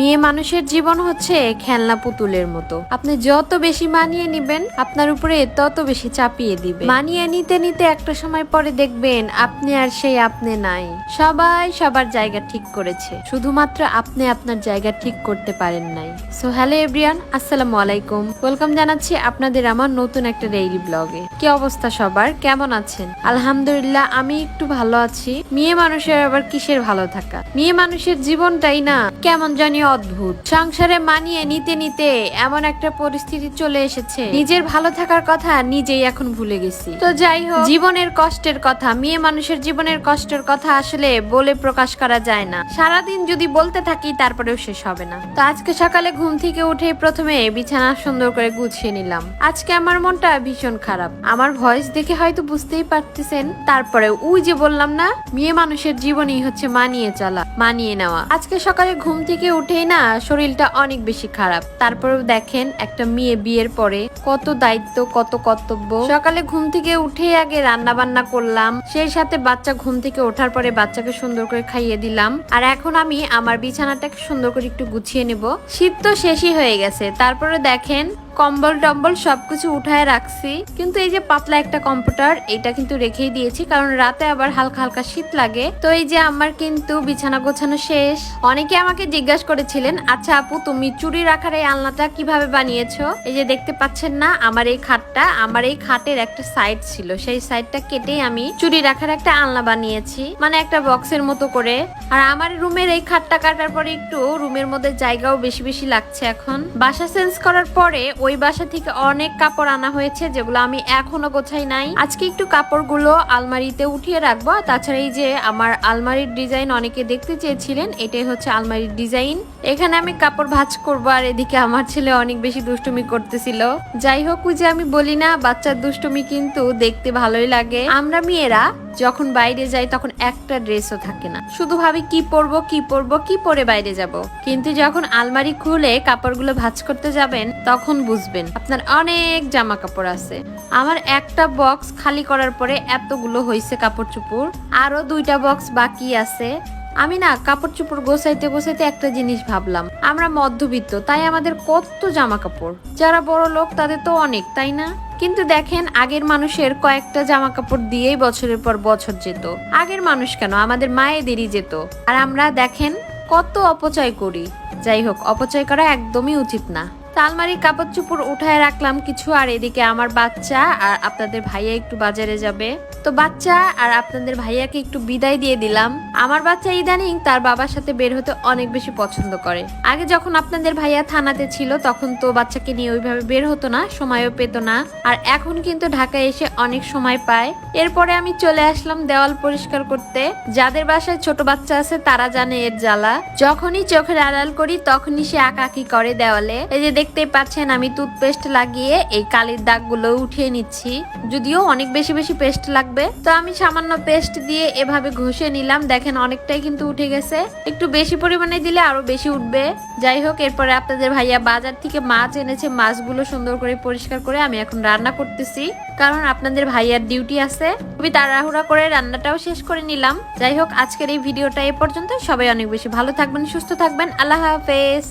মেয়ে মানুষের জীবন হচ্ছে খেলনা পুতুলের মতো। আপনি যত বেশি মানিয়ে নিবেন, আপনার উপরে তত বেশি চাপিয়ে দিবে মানিয়ে নিতে নিতে একটা সময় পরে দেখবেন আপনি আর সেই আপনি নাই। সবাই সবার জায়গা ঠিক করেছে। শুধুমাত্র আপনি আপনার জায়গা ঠিক করতে পারেন নাই। সো হ্যালো এভরিয়ান আসসালামু আলাইকুম। ওয়েলকাম জানাচ্ছি আপনাদের আমার নতুন একটা ডেইলি ব্লগে কি অবস্থা সবার? কেমন আছেন? আলহামদুলিল্লাহ, আমি একটু ভালো আছি। মেয়ে মানুষের আবার কিসের ভালো থাকা? মেয়ে মানুষের জীবনটাই না কেমন জানি অদ্ভুত। সংসারে মানিয়ে নিতে নিতে এমন একটা পরিস্থিতি চলে এসেছে। নিজের ভালো থাকার কথা নিজেই এখন ভুলে গেছি। তো যাই হোক, জীবনের কষ্টের কথা, মেয়ে মানুষের জীবনের কষ্টের কথা আসলে বলে প্রকাশ করা যায় না। সারাদিন যদি বলতে থাকি, তারপরেও শেষ হবে না। তো আজকে সকালে ঘুম থেকে উঠে প্রথমে বিছানা সুন্দর করে গুছিয়ে নিলাম। আজকে আমার মনটা ভীষণ খারাপ। আমার ভয়েস দেখে হয়তো বুঝতেই পারতেছেন তারপরে ওই যে বললাম না, মেয়ে মানুষের জীবনই হচ্ছে মানিয়ে চলা, মানিয়ে নেওয়া। আজকে সকালে ঘুম থেকে উঠেই না শরীরটা অনেক বেশি খারাপ। তারপরেও দেখেন একটা মেয়ে বিয়ের পরে কত দায়িত্ব, কত কর্তব্য। সকালে ঘুম থেকে উঠে আগে রান্না বান্না করলাম, সেই সাথে বাচ্চা ঘুম থেকে ওঠার পরে বাচ্চাকে সুন্দর করে খাইয়ে দিলাম। আর এখন আমি আমার বিছানাটাকে সুন্দর করে একটু গুছিয়ে নেব। শীত তো শেষই হয়ে গেছে, তারপরে দেখেন কম্বল টম্বল সবকিছু উঠায় রাখছি। কিন্তু এই যে পাতলা একটা কম্পিউটার, এটা কিন্তু রেখেই দিয়েছি, কারণ রাতে আবার হালকা হালকা শীত লাগে। তো এই যে আমার কিন্তু বিছানা গোছানো শেষ। অনেকে আমাকে জিজ্ঞাসা করেছিলেন আচ্ছা আপু, তুমি চুরি রাখার এই আলনাটা কীভাবে বানিয়েছো? এই যে দেখতে পাচ্ছেন না, আমার এই খাটটা, আমার এই খাটের একটা সাইড ছিল। সেই সাইডটা কেটেই আমি চুরি রাখার একটা আলনা বানিয়েছি মানে একটা বক্সের মতো করে। আর আমার রুমের এই খাটটা কাটার পরে একটু রুমের মধ্যে জায়গাও বেশি বেশি লাগছে এখন। বাসা চেঞ্জ করার পরে ওই বাসা থেকে অনেক কাপড় আনা হয়েছে, যেগুলো আমি এখনও গোছাই নাই। আজকে একটু কাপড়গুলো আলমারিতে উঠিয়ে রাখব। তাছাড়া এই যে আমার আলমারির ডিজাইন অনেকে দেখতে চেয়েছিলেন, এটাই হচ্ছে আলমারির ডিজাইন। এখানে আমি কাপড় ভাজ করব, আর এদিকে আমার ছেলে অনেক বেশি দুষ্টুমি করতেছিল। যাই হোক যে আমি বলি না, বাচ্চার দুষ্টুমি কিন্তু দেখতে ভালোই লাগে। আমরা মেয়েরা যখন বাইরে যাই তখন একটা ড্রেসও থাকে না। শুধু ভাবি কি পরবো কি পরবো, কি পরে বাইরে যাব। কিন্তু যখন আলমারি খুলে কাপড়গুলো ভাজ করতে যাবেন, তখন বুঝবেন আপনার অনেক জামা কাপড় আছে। আমার একটা বক্স খালি করার পরে এতগুলো হয়েছে কাপড় চুপুর আরও দুইটা বক্স বাকি আছে। আমি না কাপড় চোপড় গোছাইতে গোছাইতে একটা জিনিস ভাবলাম। আমরা মধ্যবিত্ত, তাই আমাদের কত জামা কাপড় যারা বড় লোক, তাদের তো অনেক, তাই না? কিন্তু দেখেন, আগের মানুষের কয়েকটা জামা কাপড় দিয়েই বছরের পর বছর যেত। আগের মানুষ কেন? আমাদের মায়েদেরই যেত। আর আমরা দেখেন, কত অপচয় করি। যাই হোক, অপচয় করা একদমই উচিত না। তালমারি কাপড় চুপড় উঠায় রাখলাম কিছু, আর এদিকে আমার বাচ্চা আর আপনাদের ভাইয়া একটু বাজারে যাবে। তো বাচ্চা আর আপনাদের ভাইয়াকে একটু বিদায় দিয়ে দিলাম। আমার বাচ্চা ইদানিং তার বাবার সাথে বের হতে অনেক বেশি পছন্দ করে। আগে যখন আপনাদের ভাইয়া থানাতে ছিল, তখন তো বাচ্চাকে নিয়ে ওইভাবে বের হতো না, সময়ও পেত না। আর এখন কিন্তু ঢাকায় এসে অনেক সময় পায়। এরপরে আমি চলে আসলাম দেওয়াল পরিষ্কার করতে। যাদের বাসায় ছোট বাচ্চা আছে, তারা জানে এর জ্বালা। যখনই চোখের আড়াল করি, তখনই সে আঁকাকি করে দেওয়ালে। এই যে দেখতেই পাচ্ছেন, আমি টুথপেস্ট লাগিয়ে এই কালির দাগগুলো উঠিয়ে নিচ্ছি। যদিও অনেক বেশি বেশি পেস্ট লাগবে। তো আমি সামান্য পেস্ট দিয়ে এভাবে ঘষে নিলাম। দেখেন অনেকটাই কিন্তু উঠে গেছে। একটু বেশি পরিমাণে দিলে আরও বেশি উঠবে। যাই হোক, এরপরে আপনাদের ভাইয়া বাজার থেকে মাছ এনেছে। মাছগুলো সুন্দর করে পরিষ্কার করে আমি এখন রান্না করতেছি। কারণ আপনাদের ভাইয়ার ডিউটি আছে। খুবই তাড়াহুড়া করে রান্নাটাও শেষ করে নিলাম। যাই হোক, আজকের এই ভিডিওটা এ পর্যন্ত। সবাই অনেক বেশি ভালো থাকবেন, সুস্থ থাকবেন। আল্লাহ হাফেজ।